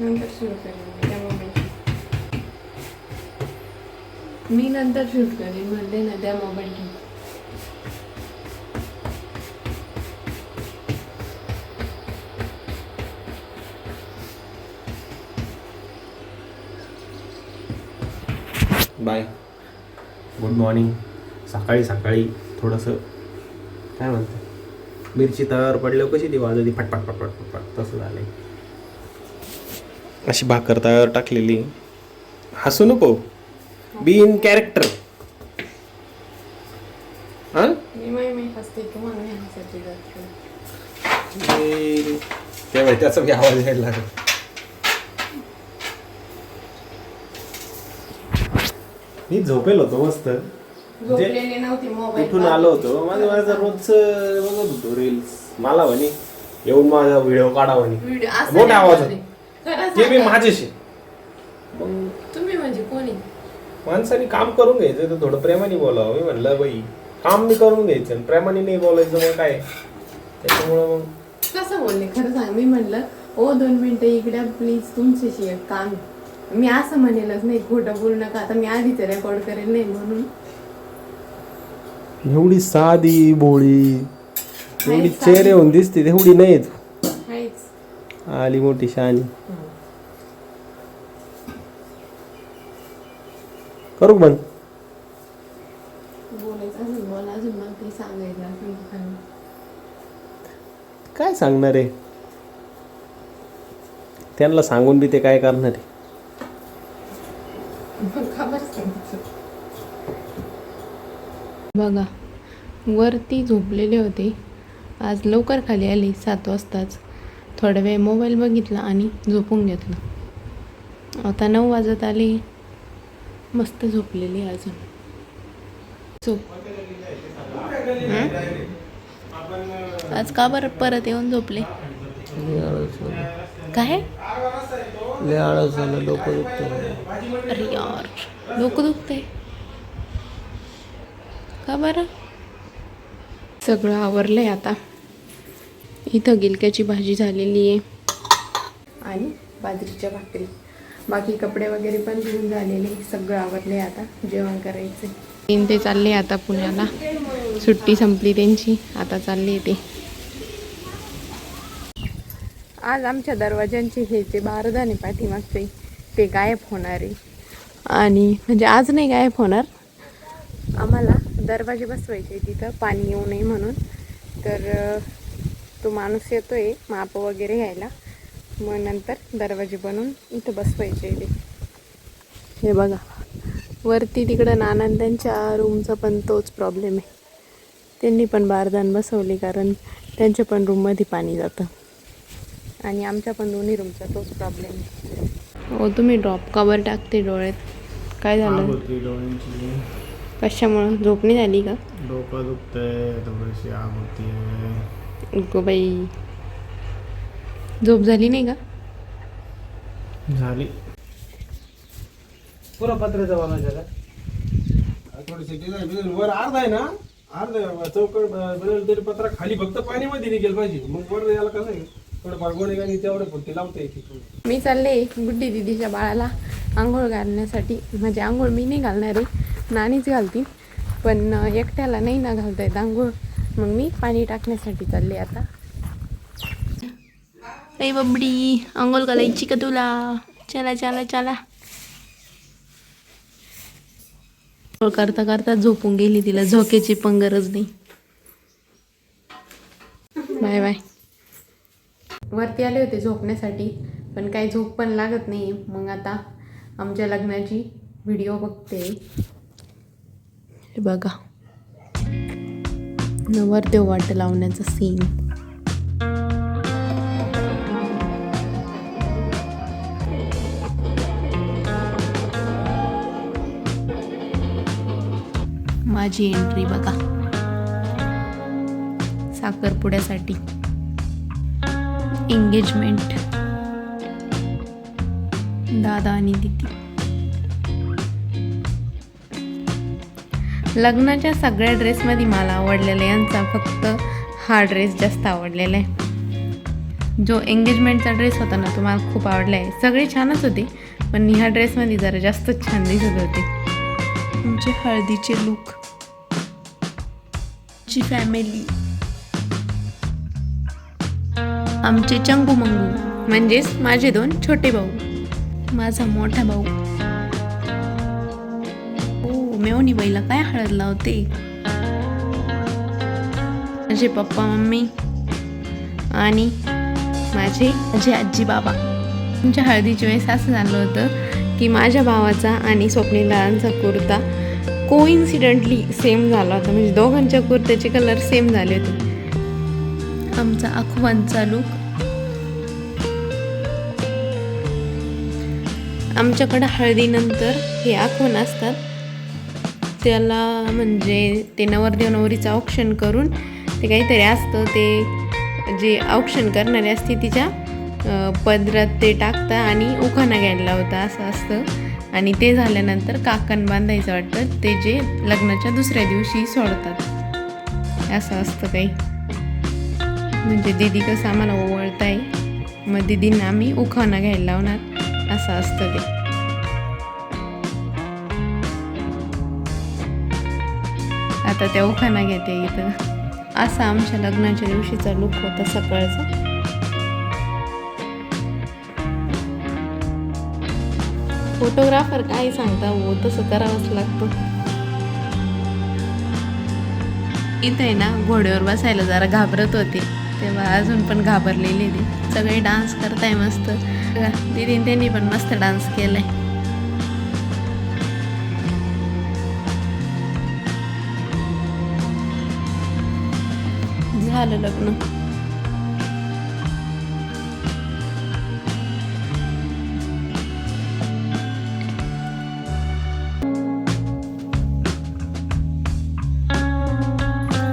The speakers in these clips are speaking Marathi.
नंतर सुरू करेन मोबाईल मी नंतर शूट करेन म्हणले ना त्या मोबाईल बाय गुड मॉर्निंग सकाळी सकाळी थोडंसं काय म्हणतं मिरची तर पडल्यावर कशी ती वाजवली? फटफट फटफट फटफट तसं झालंय. अशी भाकर तयार टाकलेली. हसू नको. बी इन कॅरेक्टर हां? मी तेव्हा त्याचा बी आवाज यायला लागला. मी झोपेल होतो मस्त. झोपलेली नव्हती मोबाईल उठून आलो होतो. माझं माझं रोजचं बघत होतो रील्स मला म्हणे येऊन माझा व्हिडिओ काढा म्हणे. व्हिडिओ असं मोठा नाही आवाज बोलले. खरं ते बी. माझ्याशी. मग तुम्ही म्हणजे कोणी? माणसाने काम करून घ्यायचं तर थोडं प्रेमाने बोलावं. मी म्हणलं बाई काम मी करून घ्यायचं आणि प्रेमाने नाही बोलायचं मग काय? त्याच्यामुळं मग कसं बोलले? खरं सांग. मी म्हणलं ओ दोन मिनिटं इकडे प्लीज तुमच्याशी एक काम. आहे." मी असं म्हणेलच नाही खोटं बोलू नका. आता मी आधीच रेकॉर्ड करेल नाही म्हणून. एवढी साधी भोळी एवढी चेहरे होऊन दिसते तेवढी नाही तू काहीच आली मोठी शहाणी करू का बंद बोलायचं असेल बोला अजून मला काही सांगायचं असेल तर सांगा. काय सांगणार आहे? त्यांना सांगून बी ते काय करणार आहे? बघा वरती झोपलेले होते. आज लवकर खाली आले सात वाजताच. थोडा वेळ मोबाईल बघितला आणि झोपून घेतलं. आता नऊ वाजत आले. मस्त झोपलेली अजून. झोप? आज का बरं परत येऊन झोपले? काय? अरे यार डोकं दुखते का बरं? सगळं आवरलंय आता. इथं गिलक्याची भाजी झालेली आहे. आणि बाजरीच्या भाकरी. बाकी कपडे वगैरे पण धुवून झालेले सगळं आवरले आता जेवण करायचे तीन ते चालले आता पुण्याला. सुट्टी संपली त्यांची आता चालले ते. आज आमच्या दरवाज्यांचे हे जे बारदाने पाठीमागचे ते गायब होणार आहे. आणि म्हणजे आज नाही गायब होणार. आम्हाला दरवाजे बसवायचे तिथं पाणी येऊ नये म्हणून. तर तो माणूस येतो आहे माप वगैरे घ्यायला. मग नंतर दरवाजे बनवून इथं बसवायचे ते हे बघा. वरती तिकडं नानान त्यांच्या रूमचा पण तोच प्रॉब्लेम आहे. त्यांनी पण बारदान बसवली कारण त्यांच्या पण रूममध्ये पाणी जातं. आणि आमच्या पण दोन्ही रूमचा तोच प्रॉब्लेम आहे. हो तुम्ही ड्रॉप कवर टाकते डोळ्यात. काय झालं? कशामुळं? झोप नाही झाली का? डोकं दुखतंय थोडीशी आग होती गो बाई. झोप झाली नाही का? झाली. पुरा पत्र्याचा बनवायचा का थोडीशी डिझाईन बिझाईन वर अर्धा आहे ना? अर्धा चौकट बनवलं तरी पत्रा खाली फक्त पाणीमध्ये निघेल पाहिजे. मग वर याला कसं आहे? थोडंफार गोणे गाणी तेवढे फुलते लावता येते मी चालले गुड्डी दिदीच्या बाळाला आंघोळ घालण्यासाठी. म्हणजे आंघोळ मी नाही घालणार आहे. नानीच घालती पण एकट्याला नाही ना घालता येत आंघोळ. मग मी पाणी टाकण्यासाठी चालले आता. ए बबडी आंघोळ घालायची का तुला चला चला चला करता करता झोपून गेली तिला झोक्याची पण गरज नाही बाय बाय वरती आले होते झोपण्यासाठी पण काही झोप पण लागत नाही. मग आता आमच्या लग्नाची व्हिडिओ बघते. हे बघा. नवरदेव वाट लावण्याचा सीन माझी एंट्री बघा. साखरपुड्यासाठी एंगेजमेंट दादा आणि दिदी. लग्नाच्या सगळ्या ड्रेसमध्ये मला आवडलेला यांचा फक्त हा ड्रेस जास्त आवडलेला आहे. जो एंगेजमेंटचा ड्रेस होता ना तो मला खूप आवडला आहे. सगळे छानच होते पण ह्या ड्रेसमध्ये जरा जास्तच छान दिसत होते. तुमचे हळदीचे लुक ची फॅमिली आमचे चंगू मंगू. म्हणजेच माझे दोन छोटे भाऊ. माझा मोठा भाऊ. ओ मेवणी बाईला काय हळद लावते? माझे पप्पा मम्मी आणि माझे माझे आजी बाबा. तुमच्या हळदीच्या वेळेस असं झालं होतं की माझ्या भावाचा आणि स्वप्नीलांचा कुर्ता कोइन्सिडेंटली सेम झाला होता. म्हणजे दोघांच्या कुर्त्याचे कलर सेम झाले होते. आमचा अखवांचा लुक आमच्याकडं हळदीनंतर हे आखवण असतात. त्याला म्हणजे ते नवरदेव नवरीचं औक्षण करून ते काहीतरी असतं. ते जे औक्षण करणारे असते तिच्या पदरात ते टाकता आणि उखाणा घ्यायला लावता. असं असतं. आणि ते झाल्यानंतर काकण बांधायचं वाटतं ते जे लग्नाच्या दुसऱ्या दिवशी सोडतात. असं असतं काही म्हणजे दीदी कसं आम्हाला ओवळताय मग दीदींना आम्ही उखाणा घ्यायला लावणार असं असतं ते. आता त्या उखाणा घेते इथं. असा आमच्या लग्नाच्या दिवशीचा लुक होता सकाळचा. फोटोग्राफर काय सांगता हो? तसं करावंच लागतं. इथे आहे ना घोड्यावर बसायला जरा घाबरत होते. तेव्हा अजून पण घाबरलेली ते सगळे डान्स करताय मस्त. दिदीन त्यांनी पण मस्त डान्स केलाय. झालं लग्न.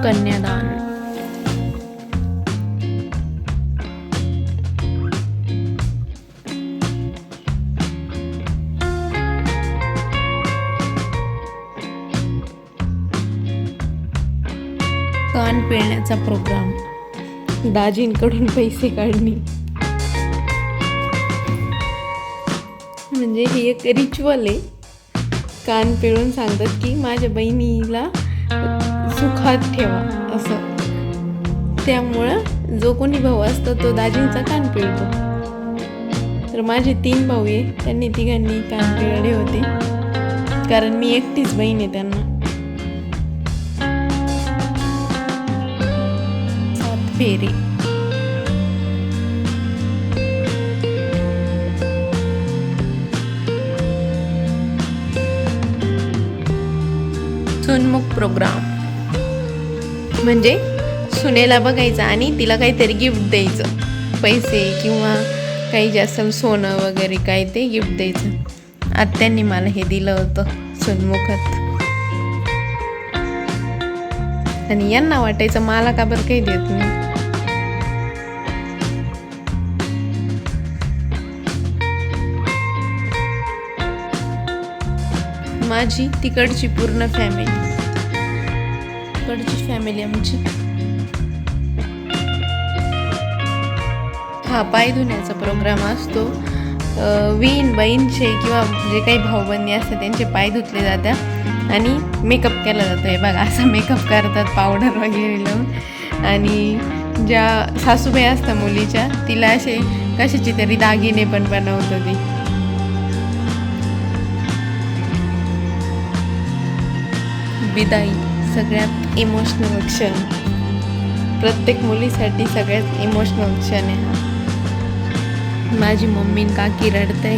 कन्यादान. कान पिळण्याचा प्रोग्राम दाजींकडून पैसे काढणे. म्हणजे ही एक रिच्युअल आहे. कान पिळून सांगतात की माझ्या बहिणीला सुखात ठेवा असं. त्यामुळं जो कोणी भाऊ असतो तो दाजींचा कान पिळतो. तर माझे तीन भाऊ आहे त्यांनी तिघांनी कान पिळले होते. कारण मी एकटीच बहीण आहे त्यांना. सात फेरी. सुनमुख प्रोग्राम. म्हणजे सुनेला बघायचं आणि तिला काहीतरी गिफ्ट द्यायचं. पैसे किंवा काही जे असेल सोनं वगैरे काय ते गिफ्ट द्यायचं. आत्यांनी मला हे दिलं होतं सोनमुखात. आणि यांना वाटायचं मला का बरं काही देत नाही? माझी तिकडची पूर्ण फॅमिली तिकडची फॅमिली आमची. हा पाय धुण्याचा प्रोग्राम असतो. अं, वीण बहीणचे किंवा जे काही भाऊबंदी असतात त्यांचे पाय धुतले जातात. आणि मेकअप केला जातो आहे बघा असा मेकअप करतात पावडर वगैरे लावून. आणि ज्या सासूबाई असतात मुलीच्या तिला असे कशाचे तरी दागिने पण बनवतो ती. बिदाई. सगळ्यात इमोशनल क्षण. प्रत्येक मुलीसाठी सगळ्यात इमोशनल क्षण आहे हा. माझी मम्मी न काकी रडते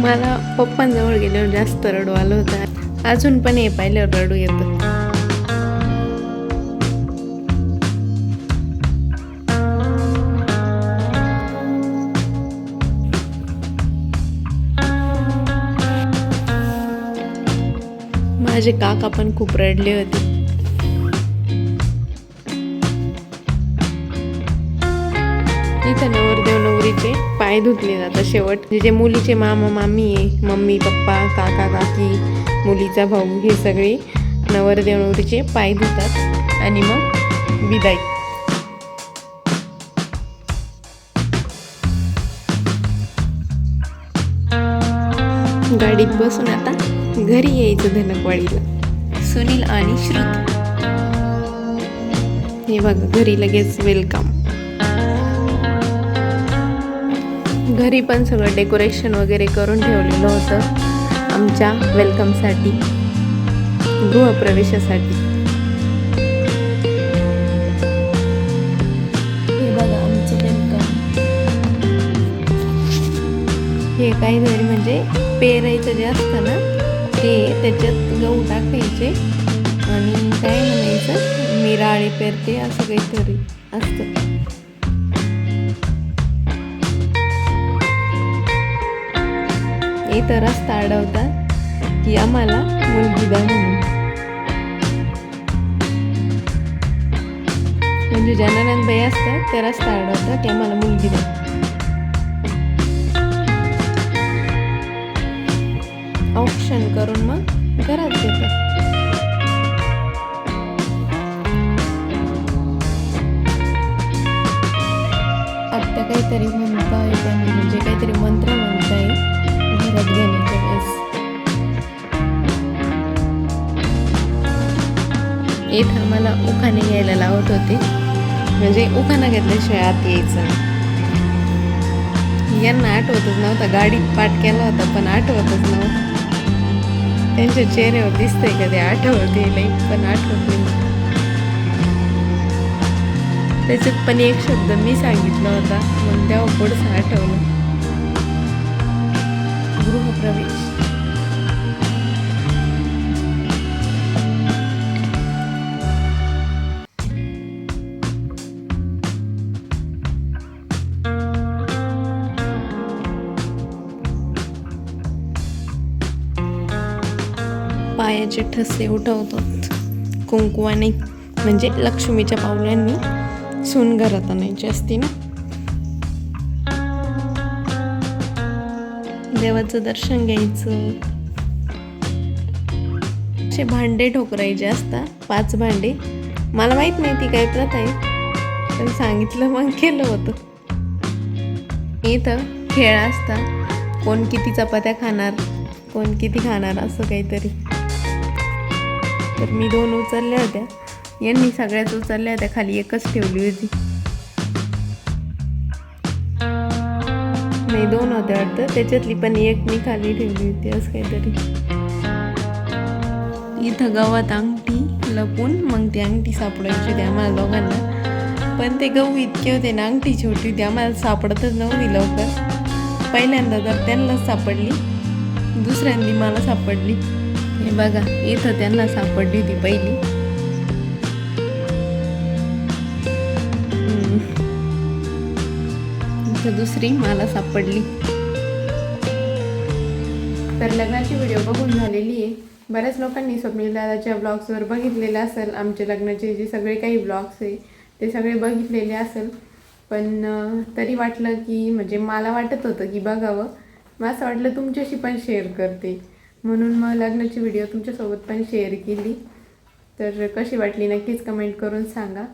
मला पप्पांजवळ गेल्यावर जास्त रडू आलं होतं. अजून पण हे पाहिल्यावर रडू येतं. माझे काका पण खूप रडले होते. इथं नवरदेव नवरीचे पाय धुतले जातात शेवट. जे मुलीचे मामा मामी आहे मम्मी पप्पा काका काकी मुलीचा भाऊ हे सगळे नवरदेव नवरीचे पाय धुतात आणि मग विदाई. गाडीत बसून आता घरी यायचं धनकवाडीला. सुनील आणि श्रुती. हे बघा घरी लगेच वेलकम घरी पण सगळं डेकोरेशन वगैरे करून ठेवलेलं होतं आमच्या वेलकमसाठी गृहप्रवेशासाठी. हे बघा आमचं वेलकम हे काहीतरी म्हणजे पेरायचं जे असतं ना? ते त्याच्यात गहू टाकायचे आणि काय म्हणायचं? राळी पेरते असं काहीतरी असतं. इथं रस्ता अडवतात की आम्हाला मुलगी द्या म्हणून. म्हणजे ज्या नंदबाई असतात त्या रस्ता अडवतात की आम्हाला मुलगी द्या. ऑप्शन करून मग घरात घेते आत्ता काहीतरी म्हणताय त्यांनी म्हणजे काहीतरी मंत्र म्हणताय घरात घेण्याच्या वेळेस. इथं आम्हाला उखाणे घ्यायला लावत होते. म्हणजे उखाणा घेतल्याशिवाय आत यायचं यांना आठवतच नव्हतं गाडी पाठ केला होता पण आठवतच नव्हतं. त्यांच्या चेहऱ्यावर दिसतंय कधी आठवते नाही पण आठवत नाही त्याच्यात पण एक शब्द मी सांगितला होता मग तेव्हा पुढचं आठवलं. गृहप्रवेश. पायाचे ठसे उठवतात. कुंकवाने म्हणजे लक्ष्मीच्या पावल्यांनी सून घरात आणायची असते ना. देवाचं दर्शन घ्यायचं. असे भांडे ठोकरायचे असतात पाच भांडे. मला माहीत नाही ती काय प्रथा आहे पण सांगितलं मग केलं होतं. इथं खेळ असता कोण किती चपात्या खाणार कोण किती खाणार असं काहीतरी. तर मी दोन उचलल्या होत्या. यांनी सगळ्याच उचलल्या होत्या खाली एकच ठेवली होती. नाही दोन होत्या वाटतं. त्याच्यातली पण एक मी खाली ठेवली होती असं काहीतरी. इथं गवत अंगठी लपून मग ती अंगठी सापडायची होती आम्हाला दोघांना. पण ते गहू इतके होते ना अंगठी छोटी होती आम्हाला सापडतच नव्हती लवकर. पहिल्यांदा तर त्यांनाच सापडली दुसऱ्यांदी मला सापडली. हे बघा इथं त्यांना सापडली होती पहिली. इथं दुसरी मला सापडली. तर लग्नाची व्हिडिओ बघून झालेली आहे. बऱ्याच लोकांनी स्वप्नील दादाच्या ब्लॉग्सवर बघितलेलं असेल. आमच्या लग्नाचे जे सगळे काही ब्लॉग्स आहे ते सगळे बघितलेले असेल. पण तरी वाटलं की म्हणजे मला वाटत होतं की बघावं. मग असं वाटलं तुमच्याशी पण शेअर करते. म्हणून मग लग्नाची व्हिडिओ तुमच्यासोबत पण शेअर केली. तर कशी वाटली नक्कीच कमेंट करून सांगा.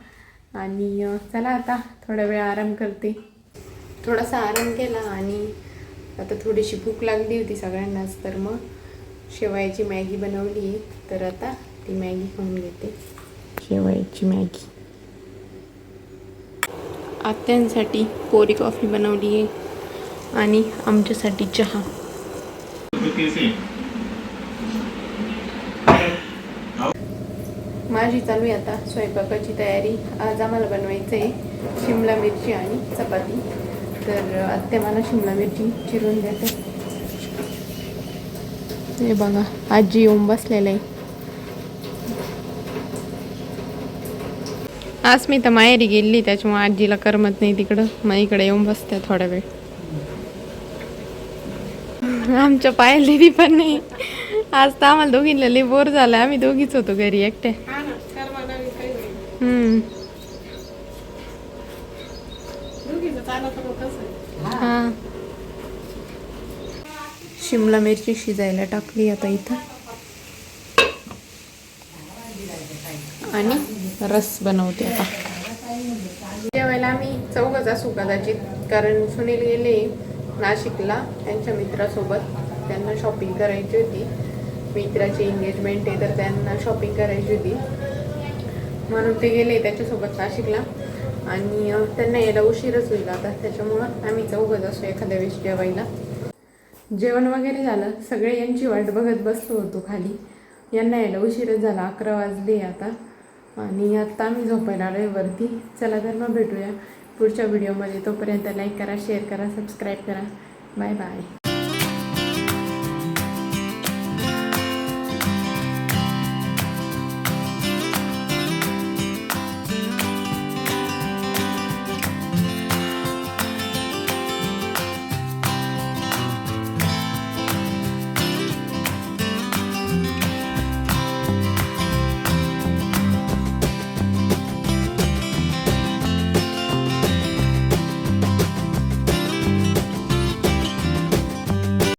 आणि चला आता थोडा वेळ आराम करते. थोडासा आराम केला आणि आता थोडीशी भूक लागली होती सगळ्यांनाच तर मग शेवयाची मॅगी बनवली आहे. तर आता ती मॅगी खाऊन घेते. शेवयाची मॅगी. आत्यांसाठी कोरी कॉफी बनवली आहे. आणि आमच्यासाठी चहा. माझी चालू आहे आता स्वयंपाकाची तयारी. आज आम्हाला बनवायचं आहे शिमला मिरची आणि चपाती. तर आत्या मला शिमला मिरची चिरून देते. हे बघा आजी येऊन बसलेलं आहे. आज मी तर माहेरी गेली त्याच्यामुळे आजीला करमत नाही तिकडं. मग इकडे येऊन बसते थोडा वेळ. आमच्या पायल दिदी पण नाही. आज तर आम्हाला दोघींना लई बोर झाला आम्ही दोघीच होतो घरी एकट्या हा. शिमला मिरची शिजायला टाकली आता इथं. आणि रस बनवते आता. जेवायला आम्ही चौघच असू कदाचित कारण सुनील गेले नाशिकला त्यांच्या मित्रासोबत. त्यांना शॉपिंग करायची होती. मित्राची एंगेजमेंट आहे तर त्यांना शॉपिंग करायची होती. म्हणून ते गेले त्याच्यासोबत नाशिकला आणि त्यांना यायला उशीरच होईल आता. त्याच्यामुळं आम्ही चौघच असतो एखाद्या वेळेस जेवायला. जेवण वगैरे झालं. सगळे यांची वाट बघत बसलो होतो खाली. यांना यायला उशीरच झाला. अकरा वाजले आता. आणि आत्ता आम्ही झोपायला आहे वरती. चला तर मग भेटूया पुढच्या व्हिडिओमध्ये. तोपर्यंत लाईक करा शेअर करा सबस्क्राईब करा. Bye bye